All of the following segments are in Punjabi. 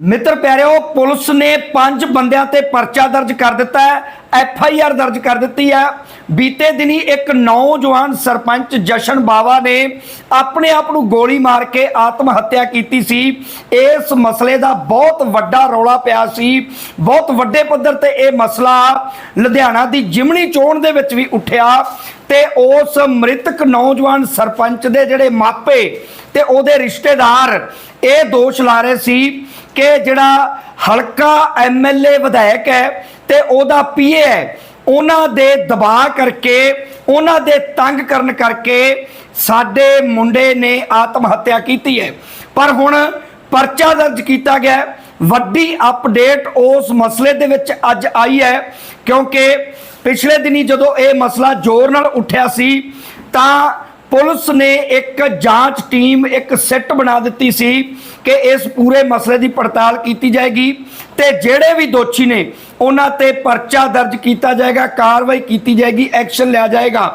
ਮਿੱਤਰ ਪਿਆਰਿਓ, ਪੁਲਿਸ ਨੇ ਪੰਜ ਬੰਦਿਆਂ ਤੇ ਪਰਚਾ ਦਰਜ ਕਰ ਦਿੱਤਾ ਹੈ, ਐਫ ਆਈ ਆਰ ਦਰਜ ਕਰ ਦਿੱਤੀ ਹੈ। ਬੀਤੇ ਦਿਨੀ ਇੱਕ ਨੌਜਵਾਨ ਸਰਪੰਚ ਜਸ਼ਨ ਬਾਵਾ ਨੇ ਆਪਣੇ ਆਪ ਨੂੰ ਗੋਲੀ ਮਾਰ ਕੇ ਆਤਮ ਹੱਤਿਆ ਕੀਤੀ ਸੀ। ਇਸ ਮਸਲੇ ਦਾ ਬਹੁਤ ਵੱਡਾ ਰੌਲਾ ਪਿਆ ਸੀ। ਬਹੁਤ ਵੱਡੇ ਪੱਧਰ ਤੇ ਇਹ ਮਸਲਾ ਲੁਧਿਆਣਾ ਦੀ ਜਿਮਣੀ ਚੋਣ ਦੇ ਵਿੱਚ ਵੀ ਉੱਠਿਆ ਤੇ ਉਸ ਮ੍ਰਿਤਕ ਨੌਜਵਾਨ ਸਰਪੰਚ ਦੇ ਜਿਹੜੇ ਮਾਪੇ ਤੇ ਉਹਦੇ ਰਿਸ਼ਤੇਦਾਰ ਇਹ ਦੋਸ਼ ਲਾ ਰਹੇ ਸੀ ਕਿ ਜਿਹੜਾ ਹਲਕਾ ਐਮਐਲਏ ਵਿਧਾਇਕ ਹੈ ਤੇ ਉਹਦਾ ਪੀਏ ਹੈ, ਉਹਨਾਂ ਦੇ ਦਬਾਅ ਕਰਕੇ, ਉਹਨਾਂ ਦੇ ਤੰਗ ਕਰਨ ਕਰਕੇ ਸਾਡੇ ਮੁੰਡੇ ਨੇ ਆਤਮ ਹੱਤਿਆ ਕੀਤੀ ਹੈ। ਪਰ ਹੁਣ ਪਰਚਾ ਦਰਜ ਕੀਤਾ ਗਿਆ ਵੱਡੀ ਅਪਡੇਟ ਉਸ ਮਸਲੇ ਦੇ ਵਿੱਚ ਅੱਜ ਆਈ ਹੈ, ਕਿਉਂਕਿ ਪਿਛਲੇ ਦਿਨੀ ਜਦੋਂ ਇਹ ਮਸਲਾ ਜ਼ੋਰ ਨਾਲ ਉੱਠਿਆ ਸੀ, ਤਾਂ ਪੁਲਿਸ ਨੇ ਇੱਕ ਜਾਂਚ ਟੀਮ, ਇੱਕ ਸੈੱਟ ਬਣਾ ਦਿੱਤੀ ਸੀ ਕਿ ਇਸ ਪੂਰੇ ਮਸਲੇ ਦੀ ਪੜਤਾਲ ਕੀਤੀ ਜਾਏਗੀ ਤੇ ਜਿਹੜੇ ਵੀ ਦੋਸ਼ੀ ਨੇ, ਉਹਨਾਂ ਤੇ ਪਰਚਾ ਦਰਜ ਕੀਤਾ ਜਾਏਗਾ, ਕਾਰਵਾਈ ਕੀਤੀ ਜਾਏਗੀ, ਐਕਸ਼ਨ ਲਿਆ ਜਾਏਗਾ।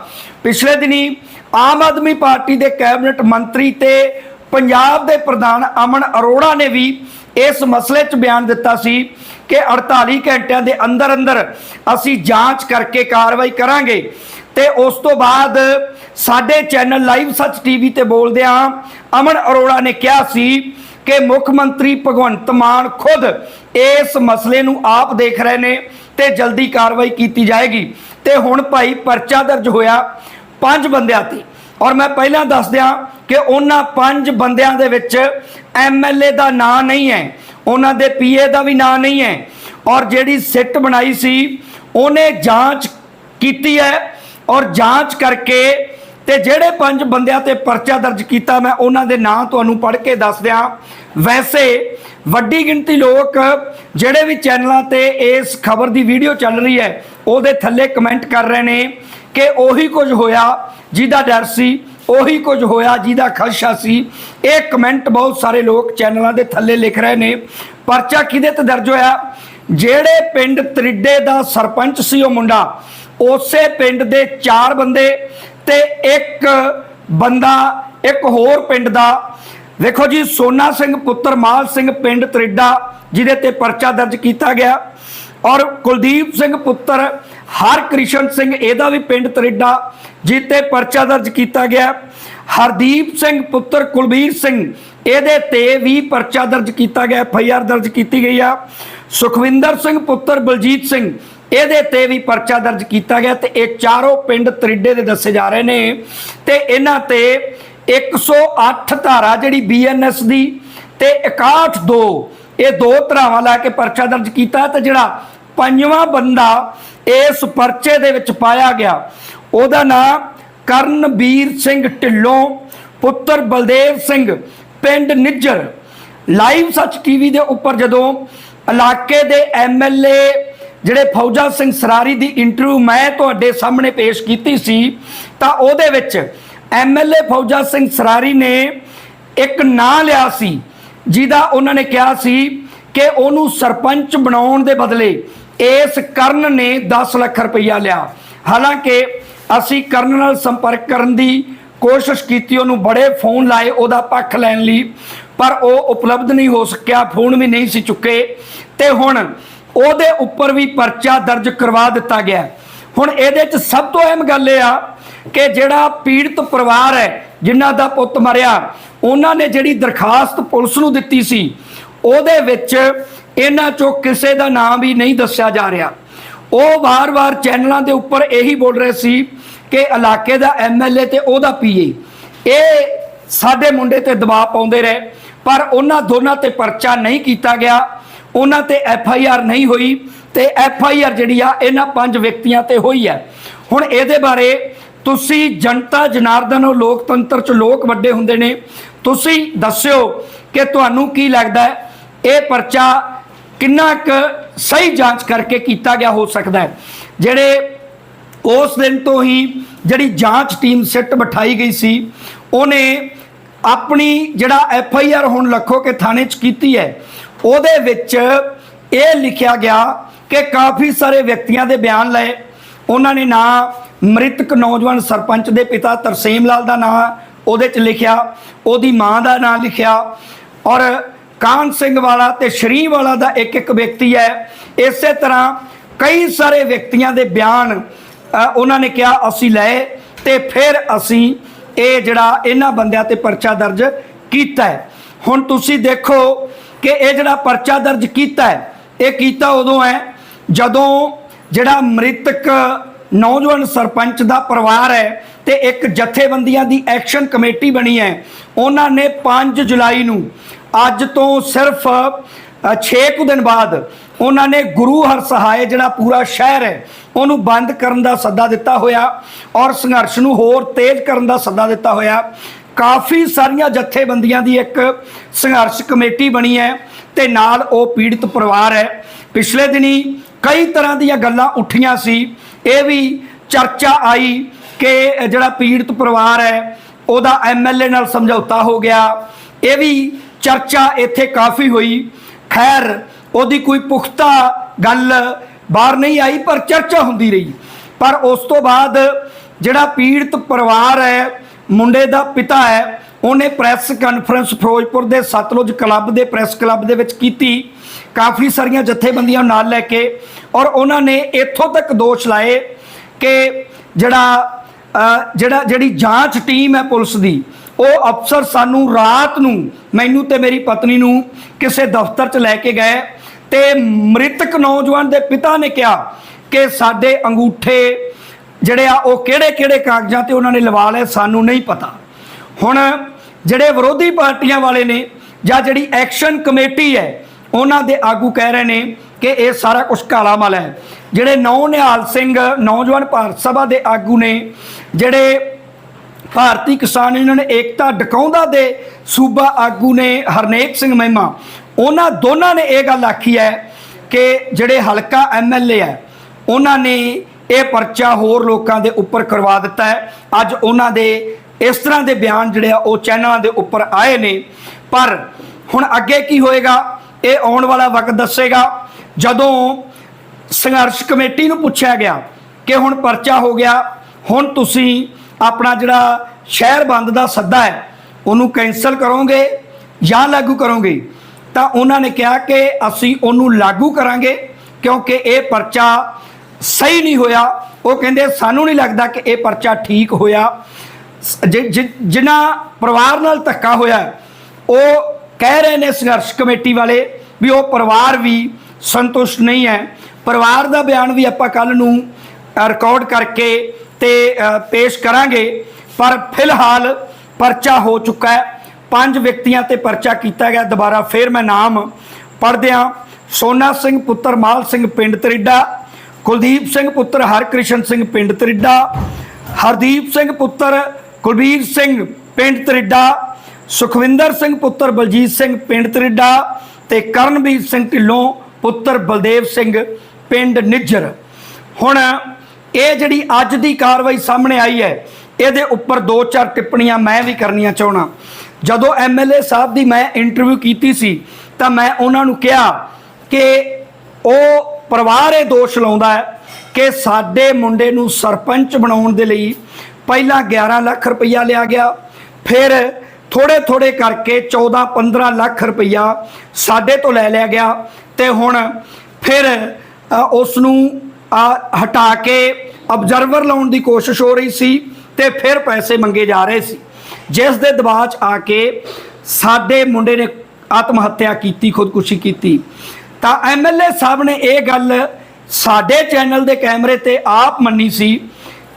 ਪਿਛਲੇ ਦਿਨੀ ਆਮ ਆਦਮੀ ਪਾਰਟੀ ਦੇ ਕੈਬਨਿਟ ਮੰਤਰੀ ਤੇ ਪੰਜਾਬ ਦੇ ਪ੍ਰਧਾਨ ਅਮਨ ਅਰੋੜਾ ਨੇ ਵੀ ਇਸ ਮਸਲੇ 'ਚ ਬਿਆਨ ਦਿੱਤਾ ਸੀ ਕਿ 48 ਘੰਟਿਆਂ ਦੇ ਅੰਦਰ ਅੰਦਰ ਅਸੀਂ ਜਾਂਚ ਕਰਕੇ ਕਾਰਵਾਈ ਕਰਾਂਗੇ। ਤੇ ਉਸ ਤੋਂ ਬਾਅਦ ਸਾਡੇ ਚੈਨਲ ਲਾਈਵ ਸੱਚ ਟੀਵੀ ਤੇ ਬੋਲਦੇ ਹਾਂ ਅਮਨ ਅਰੋੜਾ ਨੇ ਕਿਹਾ ਸੀ ਕਿ ਮੁੱਖ ਮੰਤਰੀ ਭਗਵੰਤ ਮਾਨ ਖੁਦ ਇਸ ਮਸਲੇ ਨੂੰ ਆਪ ਦੇਖ ਰਹੇ ਨੇ ਤੇ ਜਲਦੀ ਕਾਰਵਾਈ ਕੀਤੀ ਜਾਏਗੀ। ਤੇ ਹੁਣ ਭਾਈ ਪਰਚਾ ਦਰਜ ਹੋਇਆ ਪੰਜ ਬੰਦਿਆਂ ਤੇ। ਔਰ ਮੈਂ ਪਹਿਲਾਂ ਦੱਸ ਦਿਆਂ ਕਿ ਉਹਨਾਂ ਪੰਜ ਬੰਦਿਆਂ ਦੇ ਵਿੱਚ ਐਮਐਲਏ ਦਾ ਨਾਂ ਨਹੀਂ ਹੈ। ਉਹਨਾਂ ਦੇ ਪੀਏ ਦਾ ਵੀ ਨਾਂ ਨਹੀਂ ਹੈ। ਔਰ ਜਿਹੜੀ ਸਿੱਟ ਬਣਾਈ ਸੀ, ਉਹਨੇ ਜਾਂਚ ਕੀਤੀ ਹੈ। ਔਰ ਜਾਂਚ ਕਰਕੇ ਤੇ ਜਿਹੜੇ ਪੰਜ ਬੰਦਿਆਂ ਤੇ ਪਰਚਾ ਦਰਜ ਕੀਤਾ ਮੈਂ ਉਹਨਾਂ ਦੇ ਨਾਂ ਤੁਹਾਨੂੰ ਪੜ੍ਹ ਕੇ ਦੱਸ ਦਿਆਂ। ਵੈਸੇ ਵੱਡੀ ਗਿਣਤੀ ਲੋਕ ਜਿਹੜੇ ਵੀ ਚੈਨਲਾਂ ਤੇ ਇਸ ਖਬਰ ਦੀ ਵੀਡੀਓ ਚੱਲ ਰਹੀ ਹੈ, ਉਹਦੇ ਥੱਲੇ ਕਮੈਂਟ ਕਰ ਰਹੇ ਨੇ ਕਿ ਉਹੀ ਕੁਝ ਹੋਇਆ ਜਿਹਦਾ ਡਰ ਸੀ, ਉਹੀ ਕੁਝ ਹੋਇਆ ਜਿਹਦਾ ਖਦਸ਼ਾ ਸੀ। ਇਹ ਕਮੈਂਟ ਬਹੁਤ ਸਾਰੇ ਲੋਕ ਚੈਨਲਾਂ ਦੇ ਥੱਲੇ ਲਿਖ ਰਹੇ ਨੇ। ਪਰਚਾ ਕਿਹਦੇ ਤੇ ਦਰਜ ਹੋਇਆ? ਜਿਹੜੇ ਪਿੰਡ ਤਰਿੱਡੇ ਦਾ ਸਰਪੰਚ ਸੀ ਉਹ ਮੁੰਡਾ ਉਸੇ ਪਿੰਡ ਦੇ ਚਾਰ ਬੰਦੇ ਤੇ ਇੱਕ ਬੰਦਾ, ਇੱਕ ਹੋਰ ਪਿੰਡ ਦਾ। ਵੇਖੋ ਜੀ, ਸੋਨਾ ਸਿੰਘ ਪੁੱਤਰ ਮਾਲ ਸਿੰਘ ਪਿੰਡ ਤਰਿੱਡਾ, ਜਿਹਦੇ ਤੇ ਪਰਚਾ ਦਰਜ ਕੀਤਾ ਗਿਆ। ਔਰ ਕੁਲਦੀਪ ਸਿੰਘ ਪੁੱਤਰ ਹਰ ਕ੍ਰਿਸ਼ਨ ਸਿੰਘ, ਇਹਦਾ ਵੀ ਪਿੰਡ ਤਰਿੱਡਾ, ਜਿੱਤੇ ਪਰਚਾ ਦਰਜ ਕੀਤਾ ਗਿਆ। ਹਰਦੀਪ ਸਿੰਘ ਪੁੱਤਰ ਕੁਲਬੀਰ ਸਿੰਘ, ਇਹਦੇ ਤੇ ਵੀ ਪਰਚਾ ਦਰਜ ਕੀਤਾ ਗਿਆ, ਐਫ ਆਈ ਆਰ ਦਰਜ ਕੀਤੀ ਗਈ ਆ। ਸੁਖਵਿੰਦਰ ਸਿੰਘ ਪੁੱਤਰ ਬਲਜੀਤ ਸਿੰਘ, ਇਹਦੇ ਤੇ ਵੀ ਪਰਚਾ ਦਰਜ ਕੀਤਾ ਗਿਆ ਤੇ ਇਹ ਚਾਰੋਂ ਪਿੰਡ ਤਰਿੱਡੇ ਦੇ ਦੱਸੇ ਜਾ ਰਹੇ ਨੇ ਤੇ ਇਹਨਾਂ ਤੇ 108 ਧਾਰਾ ਜਿਹੜੀ ਬੀਐਨਐਸ ਦੀ ਤੇ 61 2 ਇਹ ਦੋ ਧਰਾਵਾਂ ਲਾ ਕੇ ਪਰਚਾ ਦਰਜ ਕੀਤਾ ਤੇ ਜਿਹੜਾ ਪੰਜਵਾਂ ਬੰਦਾ ਇਸ ਪਰਚੇ ਦੇ ਵਿੱਚ ਪਾਇਆ ਗਿਆ, ਉਹਦਾ ਨਾਮ ਕਰਨਵੀਰ ਸਿੰਘ ਢਿੱਲੋਂ, ਪੁੱਤਰ ਬਲਦੇਵ ਸਿੰਘ, ਪਿੰਡ ਨਿੱਜਰ। ਲਾਈਵ ਸੱਚ ਟੀਵੀ ਦੇ ਉੱਪਰ ਜਦੋਂ ਇਲਾਕੇ ਦੇ ਐਮਐਲਏ ਜਿਹੜੇ ਫੌਜਾ ਸਿੰਘ ਸਰਾਰੀ ਦੀ ਇੰਟਰਵਿਊ ਮੈਂ ਤੁਹਾਡੇ ਸਾਹਮਣੇ ਪੇਸ਼ ਕੀਤੀ ਸੀ, ਤਾਂ ਉਹਦੇ ਵਿੱਚ ਐਮਐਲਏ ਫੌਜਾ ਸਿੰਘ ਸਰਾਰੀ ਨੇ ਇੱਕ ਨਾਂ ਲਿਆ ਸੀ, ਜਿਹਦਾ ਉਹਨਾਂ ਨੇ ਕਿਹਾ ਸੀ ਕਿ ਉਹਨੂੰ ਸਰਪੰਚ ਬਣਾਉਣ ਦੇ ਬਦਲੇ ਇਸ ਕਰਨ ਨੇ 10 ਲੱਖ ਰੁਪਈਆ ਲਿਆ। ਹਾਲਾਂਕਿ ਅਸੀਂ ਕਰਨ ਨਾਲ ਸੰਪਰਕ ਕਰਨ ਦੀ ਕੋਸ਼ਿਸ਼ ਕੀਤੀ, ਉਹਨੂੰ ਬੜੇ ਫੋਨ ਲਾਏ, ਉਹਦਾ ਪੱਖ ਲੈਣ ਲਈ। ਪਰ ਉਹ ਉਪਲਬਧ ਨਹੀਂ ਹੋ ਸਕਿਆ, ਫੋਨ ਵੀ ਨਹੀਂ ਸੀ ਚੁੱਕੇ। ਤੇ ਹੁਣ ਉਹਦੇ ਉੱਪਰ ਵੀ ਪਰਚਾ ਦਰਜ ਕਰਵਾ ਦਿੱਤਾ ਗਿਆ। ਹੁਣ ਇਹਦੇ 'ਚ ਸਭ ਤੋਂ ਅਹਿਮ ਗੱਲ ਇਹ ਆ ਕਿ ਜਿਹੜਾ ਪੀੜਤ ਪਰਿਵਾਰ ਹੈ, ਜਿਨ੍ਹਾਂ ਦਾ ਪੁੱਤ ਮਰਿਆ, ਉਹਨਾਂ ਨੇ ਜਿਹੜੀ ਦਰਖਾਸਤ ਪੁਲਿਸ ਨੂੰ ਦਿੱਤੀ ਸੀ, ਉਹਦੇ ਵਿੱਚ ਇਹਨਾਂ ਚੋਂ ਕਿਸੇ ਦਾ ਨਾਮ ਵੀ ਨਹੀਂ ਦੱਸਿਆ ਜਾ ਰਿਹਾ। ਉਹ ਵਾਰ-ਵਾਰ ਚੈਨਲਾਂ ਦੇ ਉੱਪਰ ਇਹੀ ਬੋਲ ਰਹੇ ਸੀ ਕਿ ਇਲਾਕੇ ਦਾ ਐਮਐਲਏ ਤੇ ਉਹਦਾ ਪੀਏ ਇਹ ਸਾਡੇ ਮੁੰਡੇ ਤੇ ਦਬਾਅ ਪਾਉਂਦੇ ਰਹੇ। ਪਰ ਉਹਨਾਂ ਦੋਨਾਂ ਤੇ ਪਰਚਾ ਨਹੀਂ ਕੀਤਾ ਗਿਆ। ਉਹਨਾਂ ਤੇ ਐਫ ਆਈ ਆਰ ਨਹੀਂ ਹੋਈ ਤੇ ਐਫ ਆਈ ਆਰ ਜਿਹੜੀ ਆ, ਇਹਨਾਂ ਪੰਜ ਵਿਅਕਤੀਆਂ ਤੇ ਹੋਈ ਹੈ। ਹੁਣ ਇਹਦੇ ਬਾਰੇ ਤੁਸੀਂ ਜਨਤਾ ਜਨਾਰਦਨ ਉਹ ਲੋਕਤੰਤਰ ਚ ਲੋਕ ਵੱਡੇ ਹੁੰਦੇ ਨੇ। ਤੁਸੀਂ ਦੱਸਿਓ ਕਿ ਤੁਹਾਨੂੰ ਕੀ ਲੱਗਦਾ ਹੈ, ਇਹ ਪਰਚਾ ਕਿੰਨਾ ਕੁ ਸਹੀ ਜਾਂਚ ਕਰਕੇ ਕੀਤਾ ਗਿਆ ਹੋ ਸਕਦਾ ਹੈ? ਜਿਹੜੇ ਉਸ ਦਿਨ ਤੋਂ ਹੀ ਜਿਹੜੀ ਜਾਂਚ ਟੀਮ ਸਿੱਟ ਬਿਠਾਈ ਗਈ ਸੀ, ਉਹਨੇ ਆਪਣੀ ਜਿਹੜਾ ਐਫ ਆਈ ਆਰ ਹੁਣ ਲੱਖੋ ਕੇ ਥਾਣੇ 'ਚ ਕੀਤੀ ਹੈ, ਉਹਦੇ ਵਿੱਚ ਇਹ ਲਿਖਿਆ ਗਿਆ ਕਿ ਕਾਫੀ ਸਾਰੇ ਵਿਅਕਤੀਆਂ ਦੇ ਬਿਆਨ ਲਏ। ਉਹਨਾਂ ਨੇ ਨਾਂ ਮ੍ਰਿਤਕ ਨੌਜਵਾਨ ਸਰਪੰਚ ਦੇ ਪਿਤਾ ਤਰਸੇਮ ਲਾਲ ਦਾ ਨਾਂ ਉਹਦੇ 'ਚ ਲਿਖਿਆ, ਉਹਦੀ ਮਾਂ ਦਾ ਨਾਂ ਲਿਖਿਆ ਔਰ ਕਾਨ ਸਿੰਘ ਵਾਲਾ ਤੇ ਸ਼ਰੀ ਵਾਲਾ ਦਾ ਇੱਕ ਇੱਕ ਵਿਅਕਤੀ ਹੈ। ਇਸੇ ਤਰ੍ਹਾਂ ਕਈ ਸਾਰੇ ਵਿਅਕਤੀਆਂ ਦੇ ਬਿਆਨ ਉਹਨਾਂ ਨੇ ਕਿਹਾ, ਅਸੀਂ ਲਏ ਤੇ ਫਿਰ ਅਸੀਂ ਇਹ ਜਿਹੜਾ ਇਹਨਾਂ ਬੰਦਿਆਂ ਤੇ ਪਰਚਾ ਦਰਜ ਕੀਤਾ ਹੈ। ਹੁਣ ਤੁਸੀਂ ਦੇਖੋ ਕਿ ਇਹ ਜਿਹੜਾ ਪਰਚਾ ਦਰਜ ਕੀਤਾ ਹੈ, ਇਹ ਕੀਤਾ ਉਦੋਂ ਹੈ ਜਦੋਂ ਜਿਹੜਾ ਮ੍ਰਿਤਕ ਨੌਜਵਾਨ ਸਰਪੰਚ ਦਾ ਪਰਿਵਾਰ ਹੈ ਤੇ ਇੱਕ ਜਥੇਬੰਦੀਆਂ ਦੀ ਐਕਸ਼ਨ ਕਮੇਟੀ ਬਣੀ ਹੈ। ਉਹਨਾਂ ਨੇ 5 ਜੁਲਾਈ ਨੂੰ ਅੱਜ ਤੋਂ ਸਿਰਫ 6 ਕੁ ਦਿਨ ਬਾਅਦ ਉਹਨਾਂ ਨੇ ਗੁਰੂ ਹਰ ਸਹਾਇ ਜਿਹੜਾ ਪੂਰਾ ਸ਼ਹਿਰ ਹੈ, ਉਹਨੂੰ ਬੰਦ ਕਰਨ ਦਾ ਸੱਦਾ ਦਿੱਤਾ ਹੋਇਆ ਔਰ ਸੰਘਰਸ਼ ਨੂੰ ਹੋਰ ਤੇਜ਼ ਕਰਨ ਦਾ ਸੱਦਾ ਦਿੱਤਾ ਹੋਇਆ। ਕਾਫੀ ਸਾਰੀਆਂ ਜਥੇਬੰਦੀਆਂ ਦੀ ਇੱਕ ਸੰਘਰਸ਼ ਕਮੇਟੀ ਬਣੀ ਹੈ ਤੇ ਨਾਲ ਉਹ ਪੀੜਤ ਪਰਿਵਾਰ ਹੈ। ਪਿਛਲੇ ਦਿਨੀ ਕਈ ਤਰ੍ਹਾਂ ਦੀਆਂ ਗੱਲਾਂ ਉੱਠੀਆਂ ਸੀ। ਇਹ ਵੀ ਚਰਚਾ ਆਈ ਕਿ ਜਿਹੜਾ ਪੀੜਤ ਪਰਿਵਾਰ ਹੈ, ਉਹਦਾ ਐਮਐਲਏ ਨਾਲ ਸਮਝੌਤਾ ਹੋ ਗਿਆ। ਇਹ ਵੀ ਚਰਚਾ ਇੱਥੇ ਕਾਫੀ ਹੋਈ। ਖੈਰ ਉਹਦੀ ਕੋਈ ਪੁਖਤਾ ਗੱਲ ਬਾਹਰ ਨਹੀਂ ਆਈ, ਪਰ ਚਰਚਾ ਹੁੰਦੀ ਰਹੀ। ਪਰ ਉਸ ਤੋਂ ਬਾਅਦ ਜਿਹੜਾ ਪੀੜਤ ਪਰਿਵਾਰ ਹੈ, ਮੁੰਡੇ ਦਾ ਪਿਤਾ ਹੈ, ਉਹਨੇ ਪ੍ਰੈਸ ਕਾਨਫਰੰਸ ਫਿਰੋਜ਼ਪੁਰ ਦੇ ਸਤਲੁਜ ਕਲੱਬ ਦੇ ਪ੍ਰੈਸ ਕਲੱਬ ਦੇ ਵਿੱਚ ਕੀਤੀ। ਕਾਫੀ ਸਾਰੀਆਂ ਜਥੇਬੰਦੀਆਂ ਨਾਲ ਲੈ ਕੇ ਔਰ ਉਹਨਾਂ ਨੇ ਇੱਥੋਂ ਤੱਕ ਦੋਸ਼ ਲਾਏ ਕਿ ਜਿਹੜਾ ਜਿਹੜਾ, ਜਿਹੜੀ ਜਾਂਚ ਟੀਮ ਹੈ ਪੁਲਿਸ ਦੀ, ਉਹ ਅਫਸਰ ਸਾਨੂੰ ਰਾਤ ਨੂੰ, ਮੈਨੂੰ ਤੇ ਮੇਰੀ ਪਤਨੀ ਨੂੰ ਕਿਸੇ ਦਫ਼ਤਰ 'ਚ ਲੈ ਕੇ ਗਏ। ਤੇ ਮ੍ਰਿਤਕ ਨੌਜਵਾਨ ਦੇ ਪਿਤਾ ਨੇ ਕਿਹਾ ਕਿ ਸਾਡੇ ਅੰਗੂਠੇ ਜਿਹੜੇ ਆ, ਉਹ ਕਿਹੜੇ ਕਿਹੜੇ ਕਾਗਜ਼ਾਂ ਤੇ ਉਹਨਾਂ ਨੇ ਲਵਾ ਲਏ, ਸਾਨੂੰ ਨਹੀਂ ਪਤਾ। ਹੁਣ ਜਿਹੜੇ ਵਿਰੋਧੀ ਪਾਰਟੀਆਂ ਵਾਲੇ ਨੇ ਜਾਂ ਜਿਹੜੀ ਐਕਸ਼ਨ ਕਮੇਟੀ ਹੈ, ਉਹਨਾਂ ਦੇ ਆਗੂ ਕਹਿ ਰਹੇ ਨੇ ਕਿ ਇਹ ਸਾਰਾ ਕੁਝ ਕਾਲਾ ਮਲ ਹੈ। ਜਿਹੜੇ ਨੌ ਨਿਹਾਲ ਸਿੰਘ ਨੌਜਵਾਨ ਭਾਰਤ ਸਭਾ ਦੇ ਆਗੂ ਨੇ, ਜਿਹੜੇ ਭਾਰਤੀ ਕਿਸਾਨ ਯੂਨੀਅਨ ਏਕਤਾ ਡਕਾਉਂਦਾ ਦੇ ਸੂਬਾ ਆਗੂ ਨੇ ਹਰਨੇਕ ਸਿੰਘ ਮਹਿਮਾ ਉਹਨਾਂ ਦੋਨਾਂ ਨੇ ਇਹ ਗੱਲ ਆਖੀ ਹੈ ਕਿ ਜਿਹੜੇ ਹਲਕਾ ਐਮਐਲਏ ਹੈ, ਉਹਨਾਂ ਨੇ ਇਹ ਪਰਚਾ ਹੋਰ ਲੋਕਾਂ ਦੇ ਉੱਪਰ ਕਰਵਾ ਦਿੱਤਾ ਹੈ। ਅੱਜ ਉਹਨਾਂ ਦੇ ਇਸ ਤਰ੍ਹਾਂ ਦੇ ਬਿਆਨ ਜਿਹੜੇ ਆ, ਉਹ ਚੈਨਲਾਂ ਦੇ ਉੱਪਰ ਆਏ ਨੇ। ਪਰ ਹੁਣ ਅੱਗੇ ਕੀ ਹੋਏਗਾ, ਇਹ ਆਉਣ ਵਾਲਾ ਵਕਤ ਦੱਸੇਗਾ। ਜਦੋਂ ਸੰਘਰਸ਼ ਕਮੇਟੀ ਨੂੰ ਪੁੱਛਿਆ ਗਿਆ ਕਿ ਹੁਣ ਪਰਚਾ ਹੋ ਗਿਆ, ਹੁਣ ਤੁਸੀਂ ਆਪਣਾ ਜਿਹੜਾ ਸ਼ਹਿਰ ਬੰਦ ਦਾ ਸੱਦਾ ਹੈ, ਉਹਨੂੰ ਕੈਨਸਲ ਕਰੋਗੇ ਜਾਂ ਲਾਗੂ ਕਰੋਗੇ? ਤਾਂ ਉਹਨਾਂ ਨੇ ਕਿਹਾ ਕਿ ਅਸੀਂ ਉਹਨੂੰ ਲਾਗੂ ਕਰਾਂਗੇ ਕਿਉਂਕਿ ਇਹ ਪਰਚਾ ਸਹੀ ਨਹੀਂ ਹੋਇਆ। ਉਹ ਕਹਿੰਦੇ, ਸਾਨੂੰ ਨਹੀਂ ਲੱਗਦਾ ਕਿ ਇਹ ਪਰਚਾ ਠੀਕ ਹੋਇਆ। ਜਿ- ਜਿ- ਜਿਨ੍ਹਾਂ ਪਰਿਵਾਰ ਨਾਲ ਧੱਕਾ ਹੋਇਆ, ਉਹ ਕਹਿ ਰਹੇ ਨੇ ਸੰਘਰਸ਼ ਕਮੇਟੀ ਵਾਲੇ ਵੀ ਉਹ ਪਰਿਵਾਰ ਵੀ ਸੰਤੁਸ਼ਟ ਨਹੀਂ ਹੈ। ਪਰਿਵਾਰ ਦਾ ਬਿਆਨ ਵੀ ਆਪਾਂ ਕੱਲ ਨੂੰ ਰਿਕਾਰਡ ਕਰਕੇ ਤੇ ਪੇਸ਼ ਕਰਾਂਗੇ। ਪਰ ਫਿਲਹਾਲ ਪਰਚਾ ਹੋ ਚੁੱਕਾ ਹੈ। ਪੰਜ ਵਿਅਕਤੀਆਂ ਤੇ ਪਰਚਾ ਕੀਤਾ ਗਿਆ। ਦੁਬਾਰਾ ਫੇਰ ਮੈਂ ਨਾਮ ਪੜ੍ਹਦਿਆਂ ਸੋਨਾ ਸਿੰਘ ਪੁੱਤਰ, ਮਾਲ ਸਿੰਘ ਪਿੰਡ ਤਰੀਡਾ, ਕੁਲਦੀਪ ਸਿੰਘ ਪੁੱਤਰ, ਹਰਕ੍ਰਿਸ਼ਨ ਸਿੰਘ ਪਿੰਡ ਤਰੀਡਾ, ਹਰਦੀਪ ਸਿੰਘ ਪੁੱਤਰ, ਕੁਲਬੀਰ ਸਿੰਘ ਪਿੰਡ ਤਰੀਡਾ, ਸੁਖਵਿੰਦਰ ਸਿੰਘ ਪੁੱਤਰ, ਬਲਜੀਤ ਸਿੰਘ ਪਿੰਡ ਤਰੀਡਾ ਤੇ ਕਰਨਵੀਰ ਸਿੰਘ ਢਿੱਲੋਂ ਪੁੱਤਰ ਬਲਦੇਵ ਸਿੰਘ ਪਿੰਡ ਨਿੱਜਰ। ਹੁਣ ਇਹ ਜਿਹੜੀ ਅੱਜ ਦੀ ਕਾਰਵਾਈ ਸਾਹਮਣੇ ਆਈ ਹੈ, ਇਹਦੇ ਉੱਪਰ ਦੋ ਚਾਰ ਟਿੱਪਣੀਆਂ ਮੈਂ ਵੀ ਕਰਨੀਆਂ ਚਾਹਣਾ ਜਦੋਂ ਐਮਐਲਏ ਸਾਹਿਬ ਦੀ ਮੈਂ ਇੰਟਰਵਿਊ ਕੀਤੀ ਸੀ, ਤਾਂ ਮੈਂ ਉਹਨਾਂ ਨੂੰ ਕਿਹਾ ਕਿ ਉਹ ਪਰਿਵਾਰ ਇਹ ਦੋਸ਼ ਲਾਉਂਦਾ ਹੈ ਕਿ ਸਾਡੇ ਮੁੰਡੇ ਨੂੰ ਸਰਪੰਚ ਬਣਾਉਣ ਦੇ ਲਈ ਪਹਿਲਾਂ 11 ਲੱਖ ਰੁਪਈਆ ਲਿਆ ਗਿਆ, ਫਿਰ ਥੋੜੇ ਥੋੜੇ ਕਰਕੇ 14 15 ਲੱਖ ਰੁਪਈਆ ਸਾਡੇ ਤੋਂ ਲੈ ਲਿਆ ਗਿਆ ਤੇ ਹੁਣ ਫਿਰ ਉਸ ਨੂੰ ਹਟਾ ਕੇ ਅਬਜ਼ਰਵਰ ਲਾਉਣ ਦੀ ਕੋਸ਼ਿਸ਼ ਹੋ ਰਹੀ ਸੀ। ਤੇ ਫਿਰ ਪੈਸੇ ਮੰਗੇ ਜਾ ਰਹੇ ਸੀ। ਜਿਸ ਦੇ ਦਬਾਅ 'ਚ ਆ ਕੇ ਸਾਡੇ ਮੁੰਡੇ ਨੇ ਆਤਮ ਹੱਤਿਆ ਕੀਤੀ, ਖੁਦਕੁਸ਼ੀ ਕੀਤੀ। ਤਾਂ ਐਮਐਲਏ ਸਾਹਿਬ ਨੇ ਇਹ ਗੱਲ ਸਾਡੇ ਚੈਨਲ ਦੇ ਕੈਮਰੇ ਤੇ ਆਪ ਮੰਨੀ ਸੀ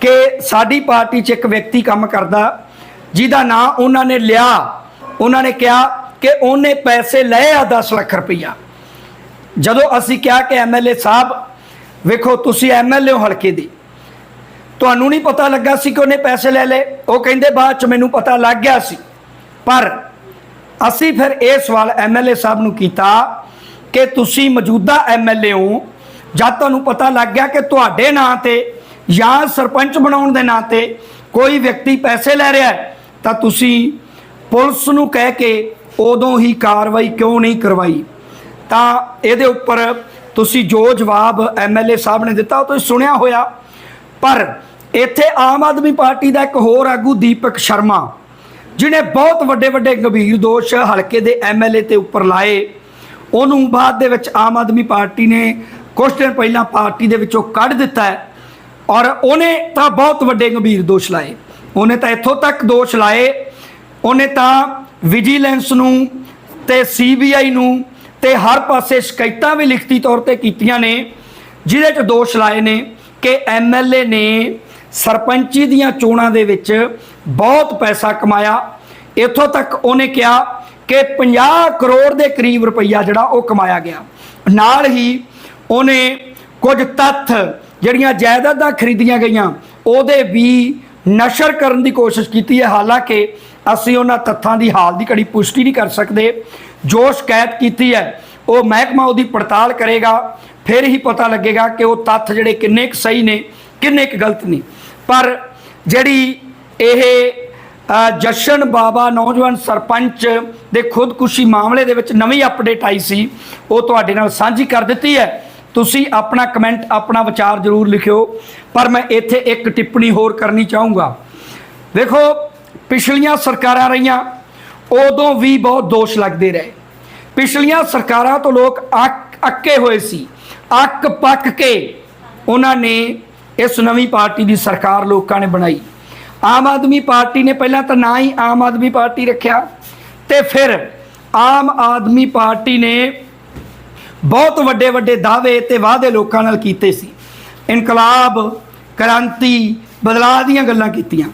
ਕਿ ਸਾਡੀ ਪਾਰਟੀ 'ਚ ਇੱਕ ਵਿਅਕਤੀ ਕੰਮ ਕਰਦਾ, ਜਿਹਦਾ ਨਾਂ ਉਹਨਾਂ ਨੇ ਲਿਆ। ਉਹਨਾਂ ਨੇ ਕਿਹਾ ਕਿ ਉਹਨੇ ਪੈਸੇ ਲਏ ਆ 10 ਲੱਖ ਰੁਪਈਆ। ਜਦੋਂ ਅਸੀਂ ਕਿਹਾ ਕਿ ਐਮਐਲਏ ਸਾਹਿਬ, ਵੇਖੋ ਤੁਸੀਂ ਐਮਐਲਏ ਹੋ ਹਲਕੇ ਦੀ। ਤੁਹਾਨੂੰ ਨਹੀਂ ਪਤਾ ਲੱਗਾ ਸੀ ਕਿ ਉਹਨੇ ਪੈਸੇ ਲੈ ਲਏ। ਉਹ ਕਹਿੰਦੇ, ਬਾਅਦ ਚ ਮੈਨੂੰ ਪਤਾ ਲੱਗ ਗਿਆ ਸੀ। ਪਰ ਅਸੀਂ ਫਿਰ ਇਹ ਸਵਾਲ ਐਮਐਲਏ ਸਾਹਿਬ ਨੂੰ ਕੀਤਾ ਕਿ ਤੁਸੀਂ ਮੌਜੂਦਾ ਐਮਐਲਏ ਹੋ। ਜਦ ਤੁਹਾਨੂੰ ਪਤਾ ਲੱਗ ਗਿਆ ਕਿ ਤੁਹਾਡੇ ਨਾਂ ਤੇ ਜਾਂ ਸਰਪੰਚ ਬਣਾਉਣ ਦੇ ਨਾਂ ਤੇ ਕੋਈ ਵਿਅਕਤੀ ਪੈਸੇ ਲੈ ਰਿਹਾ ਹੈ, ਤਾਂ ਤੁਸੀਂ ਪੁਲਿਸ ਨੂੰ ਕਹਿ ਕੇ ਉਦੋਂ ਹੀ ਕਾਰਵਾਈ ਕਿਉਂ ਨਹੀਂ ਕਰਵਾਈ? ਤਾਂ ਇਹਦੇ ਉੱਪਰ ਤੁਸੀਂ ਜੋ ਜਵਾਬ ਐਮਐਲਏ ਸਾਹਿਬ ਨੇ ਦਿੱਤਾ, ਉਹ ਤੁਸੀਂ ਸੁਣਿਆ ਹੋਇਆ। ਪਰ ਇੱਥੇ ਆਮ ਆਦਮੀ ਪਾਰਟੀ ਦਾ ਇੱਕ ਹੋਰ ਆਗੂ ਦੀਪਕ ਸ਼ਰਮਾ ਜਿਨੇ ਬਹੁਤ ਵੱਡੇ ਵੱਡੇ ਗੰਭੀਰ ਦੋਸ਼ ਹਲਕੇ ਦੇ ਐਮਐਲਏ ਤੇ ਉੱਪਰ ਲਾਏ। ਉਹਨੂੰ ਬਾਅਦ ਦੇ ਵਿੱਚ ਆਮ ਆਦਮੀ ਪਾਰਟੀ ਨੇ ਕੁਝ ਦਿਨ ਪਹਿਲਾਂ ਪਾਰਟੀ ਦੇ ਵਿੱਚੋਂ ਕੱਢ ਦਿੱਤਾ ਹੈ ਔਰ ਉਹਨੇ ਤਾਂ ਬਹੁਤ ਵੱਡੇ ਗੰਭੀਰ ਦੋਸ਼ ਲਾਏ। ਉਹਨੇ ਤਾਂ ਇੱਥੋਂ ਤੱਕ ਦੋਸ਼ ਲਾਏ। ਉਹਨੇ ਤਾਂ ਵਿਜੀਲੈਂਸ ਨੂੰ ਤੇ ਸੀਬੀਆਈ ਨੂੰ ਤੇ ਹਰ ਪਾਸੇ ਸ਼ਿਕਾਇਤਾਂ ਵੀ ਲਿਖਤੀ ਤੌਰ ਤੇ ਕੀਤੀਆਂ ਨੇ, ਜਿਹਦੇ 'ਚ ਦੋਸ਼ ਲਾਏ ਨੇ। ਕਿ ਐਮਐਲਏ ਨੇ ਸਰਪੰਚੀ ਦੀਆਂ ਚੋਣਾਂ ਦੇ ਵਿੱਚ ਬਹੁਤ ਪੈਸਾ ਕਮਾਇਆ। ਇੱਥੋਂ ਤੱਕ ਉਹਨੇ ਕਿਹਾ ਕਿ 50 ਕਰੋੜ ਦੇ ਕਰੀਬ ਰੁਪਈਆ ਜਿਹੜਾ ਉਹ ਕਮਾਇਆ ਗਿਆ। ਨਾਲ ਹੀ ਉਹਨੇ ਕੁਝ ਤੱਥ ਜਿਹੜੀਆਂ ਜਾਇਦਾਦਾਂ ਖਰੀਦੀਆਂ ਗਈਆਂ, ਉਹਦੇ ਵੀ ਨਸ਼ਰ ਕਰਨ ਦੀ ਕੋਸ਼ਿਸ਼ ਕੀਤੀ ਹੈ। ਹਾਲਾਂਕਿ ਅਸੀਂ ਉਹਨਾਂ ਤੱਥਾਂ ਦੀ ਹਾਲ ਦੀ ਘੜੀ ਪੁਸ਼ਟੀ ਨਹੀਂ ਕਰ ਸਕਦੇ। ਜੋ ਸ਼ਿਕਾਇਤ ਕੀਤੀ ਹੈ, ਉਹ ਮਹਿਕਮਾ ਉਹਦੀ ਪੜਤਾਲ ਕਰੇਗਾ। ਫਿਰ ਹੀ ਪਤਾ ਲੱਗੇਗਾ ਕਿ ਉਹ ਤੱਥ ਜਿਹੜੇ ਕਿੰਨੇ ਕੁ ਸਹੀ ਨੇ, ਕਿੰਨੇ ਕੁ ਗਲਤ ਨੇ। ਪਰ ਜਿਹੜੀ ਇਹ ਜਸ਼ਨ ਬਾਬਾ ਨੌਜਵਾਨ ਸਰਪੰਚ ਦੇ ਖੁਦਕੁਸ਼ੀ ਮਾਮਲੇ ਦੇ ਵਿੱਚ ਨਵੀਂ ਅਪਡੇਟ ਆਈ ਸੀ, ਉਹ ਤੁਹਾਡੇ ਨਾਲ ਸਾਂਝੀ ਕਰ ਦਿੱਤੀ ਹੈ। ਤੁਸੀਂ ਆਪਣਾ ਕਮੈਂਟ ਆਪਣਾ ਵਿਚਾਰ ਜ਼ਰੂਰ ਲਿਖਿਓ, ਪਰ ਮੈਂ ਇੱਥੇ ਇੱਕ ਟਿੱਪਣੀ ਹੋਰ ਕਰਨੀ ਚਾਹੂੰਗਾ। ਦੇਖੋ, ਪਿਛਲੀਆਂ ਸਰਕਾਰਾਂ ਰਹੀਆਂ, ਉਦੋਂ ਵੀ ਬਹੁਤ ਦੋਸ਼ ਲੱਗਦੇ ਰਹੇ। ਪਿਛਲੀਆਂ ਸਰਕਾਰਾਂ ਤੋਂ ਲੋਕ ਅੱਕੇ ਹੋਏ ਸੀ। ਅੱਕ ਪੱਕ ਕੇ ਉਹਨਾਂ ਨੇ ਇਸ ਨਵੀਂ ਪਾਰਟੀ ਦੀ ਸਰਕਾਰ ਲੋਕਾਂ ਨੇ ਬਣਾਈ। ਆਮ ਆਦਮੀ ਪਾਰਟੀ ਨੇ ਪਹਿਲਾਂ ਤਾਂ ਨਾ ਹੀ ਆਮ ਆਦਮੀ ਪਾਰਟੀ ਰੱਖਿਆ ਤੇ ਫਿਰ ਆਮ ਆਦਮੀ ਪਾਰਟੀ ਨੇ ਬਹੁਤ ਵੱਡੇ ਵੱਡੇ ਦਾਅਵੇ ਤੇ ਵਾਅਦੇ ਲੋਕਾਂ ਨਾਲ ਕੀਤੇ ਸੀ। ਇਨਕਲਾਬ, ਕ੍ਰਾਂਤੀ ਬਦਲਾਅ ਦੀਆਂ ਗੱਲਾਂ ਕੀਤੀਆਂ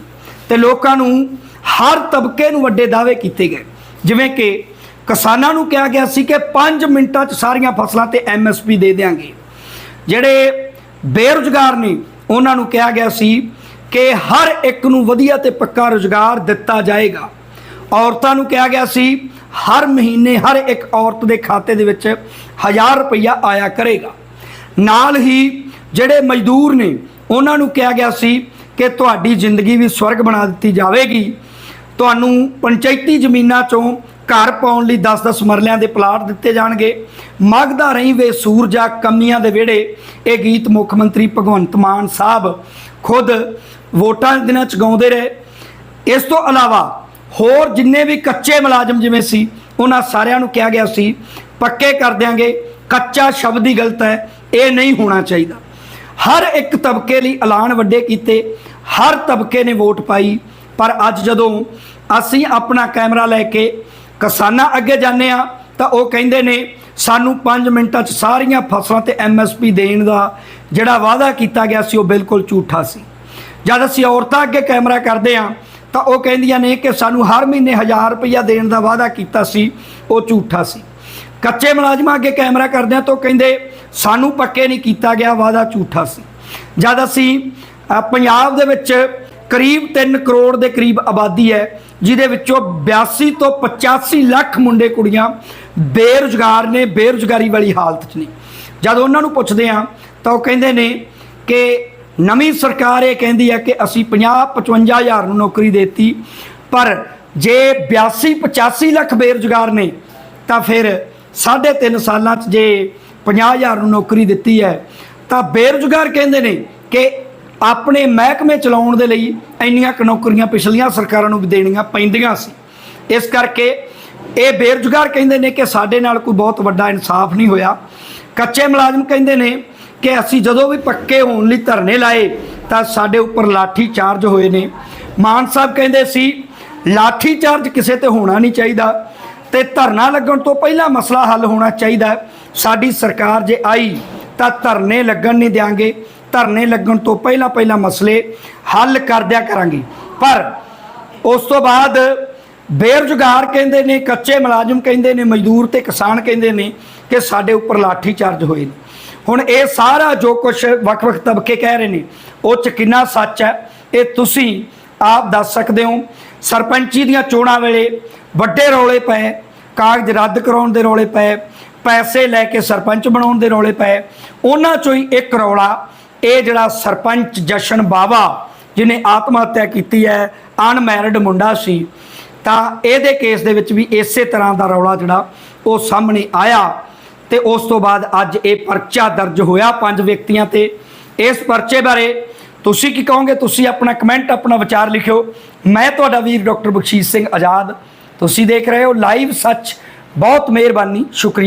ਤੇ ਲੋਕਾਂ ਨੂੰ ਹਰ ਤਬਕੇ ਨੂੰ ਵੱਡੇ ਦਾਅਵੇ ਕੀਤੇ ਗਏ। ਜਿਵੇਂ ਕਿ ਕਿਸਾਨਾਂ ਨੂੰ ਕਿਹਾ ਗਿਆ ਸੀ ਕਿ 5 ਮਿੰਟਾਂ 'ਚ ਸਾਰੀਆਂ ਫਸਲਾਂ ਤੇ ਐਮਐਸਪੀ ਦੇ ਦੇਾਂਗੇ ਜਿਹੜੇ ਬੇਰੁਜ਼ਗਾਰ ਨੇ, ਉਹਨਾਂ ਨੂੰ ਕਿਹਾ ਗਿਆ ਸੀ ਕਿ ਹਰ ਇੱਕ ਨੂੰ ਵਧੀਆ ਤੇ ਪੱਕਾ ਰੁਜ਼ਗਾਰ ਦਿੱਤਾ ਜਾਏਗਾ। ਔਰਤਾਂ ਨੂੰ ਕਿਹਾ ਗਿਆ ਸੀ, ਹਰ ਮਹੀਨੇ ਹਰ ਇੱਕ ਔਰਤ ਦੇ ਖਾਤੇ ਦੇ ਵਿੱਚ 1000 ਰੁਪਈਆ ਆਇਆ ਕਰੇਗਾ। ਨਾਲ ਹੀ ਜਿਹੜੇ ਮਜ਼ਦੂਰ ਨੇ, ਉਹਨਾਂ ਨੂੰ ਕਿਹਾ ਗਿਆ ਸੀ ਕਿ ਤੁਹਾਡੀ ਜ਼ਿੰਦਗੀ ਵੀ ਸਵਰਗ ਬਣਾ ਦਿੱਤੀ ਜਾਵੇਗੀ। ਤੁਹਾਨੂੰ ਪੰਚਾਇਤੀ ਜ਼ਮੀਨਾਂ ਚੋਂ ਘਰ ਪਾਉਣ ਲਈ 10-10 ਮਰਲਿਆਂ ਦੇ ਪਲਾਟ ਦਿੱਤੇ ਜਾਣਗੇ। ਮਗਦਾ ਰਹੀ ਵੇ ਸੂਰਜਾ ਕਮੀਆਂ ਦੇ ਵਿਹੜੇ, ਇਹ ਗੀਤ ਮੁੱਖ ਮੰਤਰੀ ਭਗਵੰਤ ਮਾਨ ਸਾਹਿਬ ਖੁਦ ਵੋਟਾਂ ਦੇ ਦਿਨਾਂ ਚ ਗਾਉਂਦੇ ਰਹੇ। ਇਸ ਤੋਂ ਇਲਾਵਾ ਹੋਰ ਜਿੰਨੇ ਵੀ ਕੱਚੇ ਮੁਲਾਜ਼ਮ ਜਿਵੇਂ ਸੀ, ਉਹਨਾਂ ਸਾਰਿਆਂ ਨੂੰ ਕਿਹਾ ਗਿਆ ਸੀ, ਪੱਕੇ ਕਰ ਦਿਆਂਗੇ, ਕੱਚਾ ਸ਼ਬਦ ਹੀ ਗਲਤ ਹੈ, ਇਹ ਨਹੀਂ ਹੋਣਾ ਚਾਹੀਦਾ। ਹਰ ਇੱਕ ਤਬਕੇ ਲਈ ਐਲਾਨ ਵੱਡੇ ਕੀਤੇ, ਹਰ ਤਬਕੇ ਨੇ ਵੋਟ ਪਾਈ ਪਰ ਅੱਜ ਜਦੋਂ ਅਸੀਂ ਆਪਣਾ ਕੈਮਰਾ ਲੈ ਕੇ ਕਿਸਾਨਾਂ ਅੱਗੇ ਜਾਂਦੇ ਆ ਤਾਂ ਉਹ ਕਹਿੰਦੇ ਨੇ, ਸਾਨੂੰ 5 ਮਿੰਟਾਂ 'ਚ ਸਾਰੀਆਂ ਫਸਲਾਂ ਤੇ ਐਮਐਸਪੀ ਦੇਣ ਦਾ ਜਿਹੜਾ ਵਾਅਦਾ ਕੀਤਾ ਗਿਆ ਸੀ, ਉਹ ਬਿਲਕੁਲ ਝੂਠਾ ਸੀ। ਜਦ ਅਸੀਂ ਔਰਤਾਂ ਅੱਗੇ ਕੈਮਰਾ ਕਰਦੇ ਆ ਤਾਂ ਉਹ ਕਹਿੰਦੀਆਂ ਨੇ ਕਿ ਸਾਨੂੰ ਹਰ ਮਹੀਨੇ 1000 ਰੁਪਇਆ ਦੇਣ ਦਾ ਵਾਅਦਾ ਕੀਤਾ ਸੀ, ਉਹ ਝੂਠਾ ਸੀ। ਕੱਚੇ ਮੁਲਾਜ਼ਮਾਂ ਅੱਗੇ ਕੈਮਰਾ ਕਰਦੇ ਆ ਤਾਂ ਉਹ ਕਹਿੰਦੇ, ਸਾਨੂੰ ਪੱਕੇ ਨਹੀਂ ਕੀਤਾ ਗਿਆ, ਵਾਅਦਾ ਝੂਠਾ ਸੀ। ਜਦ ਅਸੀਂ ਪੰਜਾਬ ਦੇ ਵਿੱਚ ਕਰੀਬ 3 ਕਰੋੜ ਦੇ ਕਰੀਬ ਆਬਾਦੀ ਹੈ, ਜਿਹਦੇ ਵਿੱਚੋਂ 82 ਤੋਂ 85 ਲੱਖ ਮੁੰਡੇ ਕੁੜੀਆਂ ਬੇਰੁਜ਼ਗਾਰ ਨੇ, ਬੇਰੁਜ਼ਗਾਰੀ ਵਾਲੀ ਹਾਲਤ 'ਚ ਨੇ। ਜਦ ਉਹਨਾਂ ਨੂੰ ਪੁੱਛਦੇ ਆ ਤਾਂ ਉਹ ਕਹਿੰਦੇ ਨੇ ਕਿ ਨਵੀਂ ਸਰਕਾਰ ਇਹ ਕਹਿੰਦੀ ਹੈ ਕਿ ਅਸੀਂ 50 55 ਹਜ਼ਾਰ ਨੂੰ ਨੌਕਰੀ ਦੇਤੀ, ਪਰ ਜੇ 82 85 ਲੱਖ ਬੇਰੁਜ਼ਗਾਰ ਨੇ, ਤਾਂ ਫਿਰ ਸਾਢੇ ਤਿੰਨ ਸਾਲਾਂ 'ਚ ਜੇ 50 ਹਜ਼ਾਰ ਨੂੰ ਨੌਕਰੀ ਦਿੱਤੀ ਹੈ, ਤਾਂ ਬੇਰੁਜ਼ਗਾਰ ਕਹਿੰਦੇ ਨੇ ਕਿ ਆਪਣੇ ਮਹਿਕਮੇ ਚਲਾਉਣ ਦੇ ਲਈ ਇੰਨੀਆਂ ਕੁ ਨੌਕਰੀਆਂ ਪਿਛਲੀਆਂ ਸਰਕਾਰਾਂ ਨੂੰ ਵੀ ਦੇਣੀਆਂ ਪੈਂਦੀਆਂ ਸੀ। ਇਸ ਕਰਕੇ ਇਹ ਬੇਰੁਜ਼ਗਾਰ ਕਹਿੰਦੇ ਨੇ ਕਿ ਸਾਡੇ ਨਾਲ ਕੋਈ ਬਹੁਤ ਵੱਡਾ ਇਨਸਾਫ ਨਹੀਂ ਹੋਇਆ। ਕੱਚੇ ਮੁਲਾਜ਼ਮ ਕਹਿੰਦੇ ਨੇ ਕਿ ਅਸੀਂ ਜਦੋਂ ਵੀ ਪੱਕੇ ਹੋਣ ਲਈ ਧਰਨੇ ਲਾਏ ਤਾਂ ਸਾਡੇ ਉੱਪਰ ਲਾਠੀ ਚਾਰਜ ਹੋਏ ਨੇ। ਮਾਨ ਸਾਹਿਬ ਕਹਿੰਦੇ ਸੀ, ਲਾਠੀ ਚਾਰਜ ਕਿਸੇ ਤੇ ਹੋਣਾ ਨਹੀਂ ਚਾਹੀਦਾ ਤੇ ਧਰਨਾ ਲੱਗਣ ਤੋਂ ਪਹਿਲਾਂ ਮਸਲਾ ਹੱਲ ਹੋਣਾ ਚਾਹੀਦਾ। ਸਾਡੀ ਸਰਕਾਰ ਜੇ ਆਈ ਤਾਂ ਧਰਨੇ ਲੱਗਣ ਨਹੀਂ ਦਿਆਂਗੇ। ਧਰਨੇ ਲੱਗਣ ਤੋਂ ਪਹਿਲਾਂ ਪਹਿਲਾਂ ਮਸਲੇ ਹੱਲ ਕਰਦਿਆ ਕਰਾਂਗੇ। ਪਰ ਉਸ ਤੋਂ ਬਾਅਦ ਬੇਰੁਜ਼ਗਾਰ ਕਹਿੰਦੇ ਨੇ, ਕੱਚੇ ਮੁਲਾਜ਼ਮ ਕਹਿੰਦੇ ਨੇ, ਮਜ਼ਦੂਰ ਤੇ ਕਿਸਾਨ ਕਹਿੰਦੇ ਨੇ ਕਿ ਸਾਡੇ ਉੱਪਰ ਲਾਠੀ ਚਾਰਜ ਹੋਏ ਨੇ। ਹੁਣ ਇਹ ਸਾਰਾ ਜੋ ਕੁਝ ਵੱਖ-ਵੱਖ ਤਬਕੇ ਕਹਿ ਰਹੇ ਨੇ, ਉਹ ਚ ਕਿੰਨਾ ਸੱਚ ਹੈ, ਇਹ ਤੁਸੀਂ ਆਪ ਦੱਸ ਸਕਦੇ ਹੋ। ਸਰਪੰਚੀ ਦੀਆਂ ਚੋਣਾਂ ਵੇਲੇ ਵੱਡੇ ਰੌਲੇ ਪਏ, ਕਾਗਜ਼ ਰੱਦ ਕਰਾਉਣ ਦੇ ਰੌਲੇ ਪਏ ਪੈਸੇ ਲੈ ਕੇ ਸਰਪੰਚ ਬਣਾਉਣ ਦੇ ਰੌਲੇ ਪਏ। ਉਹਨਾਂ ਚੋਂ ਹੀ ਇੱਕ ਰੌਲਾ, ਇਹ ਜਿਹੜਾ ਸਰਪੰਚ ਜਸ਼ਨ ਬਾਵਾ, ਜਿਹਨੇ ਆਤਮ ਹੱਤਿਆ ਕੀਤੀ ਹੈ, ਅਨਮੈਰਿਡ ਮੁੰਡਾ ਸੀ। ਤਾਂ ਇਹਦੇ ਕੇਸ ਦੇ ਵਿੱਚ ਵੀ ਇਸੇ ਤਰ੍ਹਾਂ ਦਾ ਰੌਲਾ ਜਿਹੜਾ, ਉਹ ਸਾਹਮਣੇ ਆਇਆ। ਤੇ ਉਸ ਤੋਂ ਬਾਅਦ ਅੱਜ ਇਹ ਪਰਚਾ ਦਰਜ ਹੋਇਆ ਪੰਜ ਵਿਅਕਤੀਆਂ ਤੇ। ਇਸ ਪਰਚੇ ਬਾਰੇ ਤੁਸੀਂ ਕੀ ਕਹੋਗੇ? ਤੁਸੀਂ ਆਪਣਾ ਕਮੈਂਟ, ਆਪਣਾ ਵਿਚਾਰ ਲਿਖਿਓ। ਮੈਂ ਤੁਹਾਡਾ ਵੀਰ ਡਾਕਟਰ ਬਖਸ਼ੀਸ਼ ਸਿੰਘ ਆਜ਼ਾਦ। ਤੁਸੀਂ ਦੇਖ ਰਹੇ ਹੋ ਲਾਈਵ ਸੱਚ। ਬਹੁਤ ਮਿਹਰਬਾਨੀ। ਸ਼ੁਕਰੀਆ।